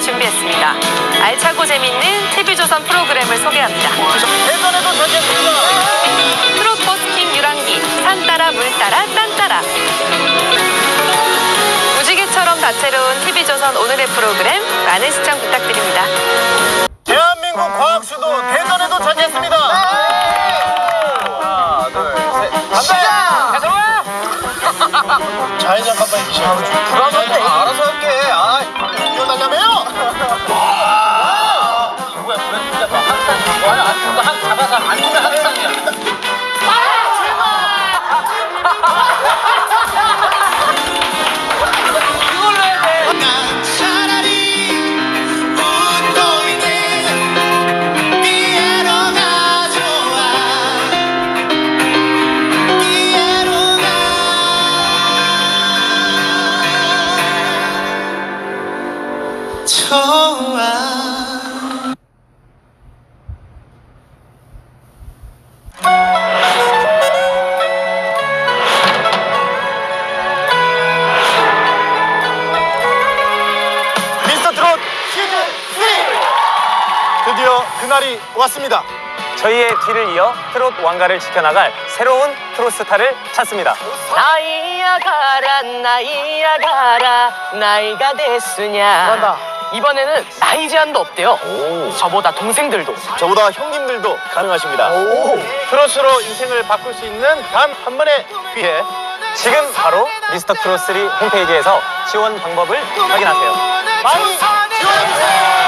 시간입니다. 알차고 재밌는 TV조선 프로그램을 소개합니다. 대전에도 전쟁입니다. 트롯 버스킹 유랑기, 산 따라 물 따라 땅 따라. 무지개처럼 다채로운 TV조선 오늘의 프로그램 많은 시청 부탁드립니다. 대한민국 과학수도 대전에도 차지했습니다. 하나, 둘, 셋. 시작! 가져와! 자연장 깜빡이 기시하고 불안한데 알아서 할게. 아, 좋아 미스터 트롯 시즌 3 드디어 그날이 왔습니다. 저희의 뒤를 이어 트롯 왕가를 지켜나갈 새로운 트롯 스타를 찾습니다. 나이야 가라 나이야 가라 나이가 됐으냐 이번에는 나이 제한도 없대요 저보다 동생들도 저보다 형님들도 가능하십니다. 트롯으로 인생을 바꿀 수 있는 단 한 번의 기회. 지금 바로 미스터 트롯 3 홈페이지에서 지원 방법을 확인하세요. 많이 지원해주세요.